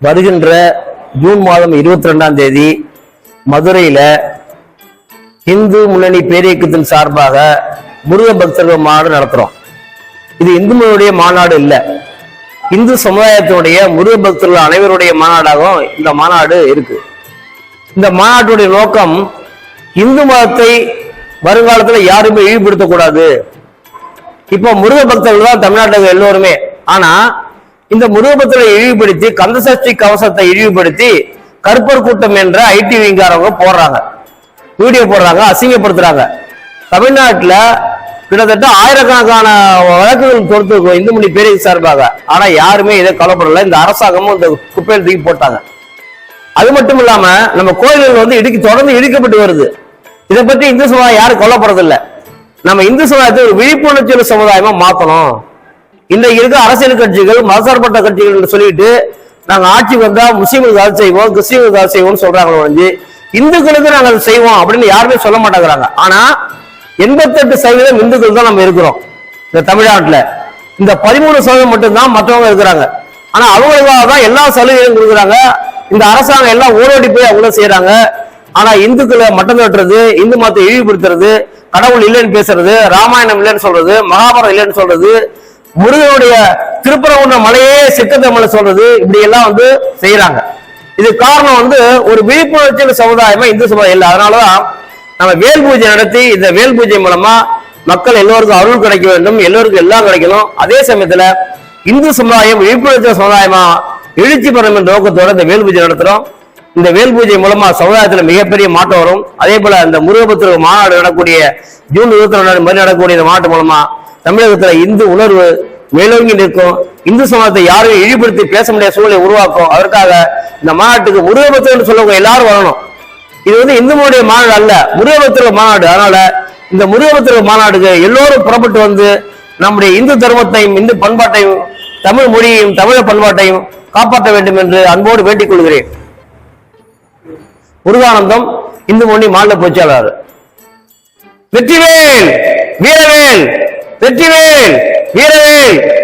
வருகின்ற ஜூன் மாதம் இருபத்தி ரெண்டாம் தேதி மதுரையில இந்து முன்னணி பேரியக்கத்தின் சார்பாக முருக பக்தர்கள் மாநாடு நடத்துறோம். இது இந்து மாநாடு இல்ல. இந்து சமுதாயத்தினுடைய முருக பக்தர்கள் அனைவருடைய மாநாடாகவும் இந்த மாநாடு இருக்கு. இந்த மாநாட்டுடைய நோக்கம் இந்து மதத்தை வருங்காலத்துல யாருமே இழிவுபடுத்தக்கூடாது. இப்போ முருக பக்தர்கள் தான் தமிழ்நாட்டில் எல்லோருமே. ஆனா இந்த முருக இழிவுபடுத்தி கந்தசஷ்டி கவசத்தை இழிவுபடுத்தி கருப்பர் கூட்டம் என்ற ஐடி விங்காரவங்க போடுறாங்க. வீடியோ போடுறாங்க அசிங்கப்படுத்துறாங்க. தமிழ்நாட்டில் கிட்டத்தட்ட ஆயிரக்கணக்கான வழக்குகள் தொடுத்து இந்து மொழி பேரை சார்பாக. ஆனா யாருமே இதை கவலைப்படல. இந்த அரசாங்கமும் இந்த குப்பையில் தூக்கி போட்டாங்க. அது மட்டும் இல்லாம நம்ம கோயில்கள் வந்து இடுக்கி தொடர்ந்து இடிக்கப்பட்டு வருது. இதை பத்தி இந்து சமுதாயம் யாரும் கொல்லப்படுறதில்லை நம்ம இந்து சமுதாயத்தை ஒரு விழிப்புணர்ச்சியுள்ள சமுதாயமா மாத்தணும். இன்றைக்கு இருக்க அரசியல் கட்சிகள் மதசார்பற்ற கட்சிகள் என்று சொல்லிட்டு நாங்க ஆட்சிக்கு வந்தா முஸ்லீம்களுக்கு அதை செய்வோம் கிறிஸ்தீவுக்கு அதை செய்வோம்னு சொல்றாங்களோ வந்து இந்துக்களுக்கு நாங்க அதை செய்வோம் அப்படின்னு யாருமே சொல்ல மாட்டேங்கிறாங்க. ஆனா எண்பத்தெட்டு சதவீதம் இந்துக்கள் தான் நம்ம இருக்கிறோம் இந்த தமிழ்நாட்டுல. இந்த பதிமூணு சதவீதம் மட்டும்தான் மற்றவங்க இருக்கிறாங்க. ஆனா அவங்களுக்காக தான் எல்லா சலுகைகளும் கொடுக்குறாங்க. இந்த அரசாங்கம் எல்லாம் ஓடோடி போய் அவங்களும் செய்யறாங்க ஆனா இந்துக்களை மட்டம் தட்டுறது இந்து மதத்தை இழிவுபடுத்துறது கடவுள் இல்லைன்னு பேசுறது ராமாயணம் இல்லைன்னு சொல்றது மகாபாரதம் இல்லைன்னு சொல்றது முருகனுடைய திருப்பரங்குன்ற மலையே சிக்கத்தமிழ சொல்றது இப்படி எல்லாம் வந்து செய்யறாங்க இது காரணம் வந்து ஒரு விழிப்புணர்ச்சி சமுதாயமா இந்து சமுதாயம் இல்லை. அதனாலதான் நம்ம வேல் பூஜை நடத்தி இந்த வேல் பூஜை மூலமா மக்கள் எல்லோருக்கும் அருள் கிடைக்க வேண்டும் எல்லோருக்கும் எல்லாம் கிடைக்கணும். அதே சமயத்துல இந்து சமுதாயம் விழிப்புணர்ச்சி சமுதாயமா எழுச்சி பெறும் என்ற நோக்கத்தோட இந்த வேல் பூஜை நடத்துறோம். இந்த வேல் பூஜை மூலமா சமுதாயத்துல மிகப்பெரிய மாற்றம் வரும். அதே போல இந்த முருகபத்திர மாநாடு நடக்கூடிய ஜூன் இருபத்தி ரெண்டாம் மாதிரி நடக்கக்கூடிய இந்த மாநாட்டு மூலமா தமிழகத்துல இந்து உணர்வு மேலோங்கி நிற்கும். இந்து சமூகத்தை யாரையும் இழிபடுத்தி பேச முடியாத சூழலை உருவாக்கும். அதற்காக இந்த மாநாட்டுக்கு முருகபத்திரன்னு சொல்லவங்க எல்லாரும் வரணும். இது வந்து இந்து மொழிய மாநாடு அல்ல முருகபத்திர மாநாடு. அதனால இந்த முருகபத்திர மாநாடுக்கு எல்லோரும் புறப்பட்டு வந்து நம்முடைய இந்து தர்மத்தையும் இந்து பண்பாட்டையும் தமிழ் மொழியையும் தமிழ் பண்பாட்டையும் காப்பாற்ற வேண்டும் என்று அன்போடு வேண்டிக் கொள்கிறேன். முருகானந்தம் இந்து மொழி மாநில பொதுச்செயலாளர் வெற்றிவேல் வீரவேல் வெற்றிவேல் வீரவேல்.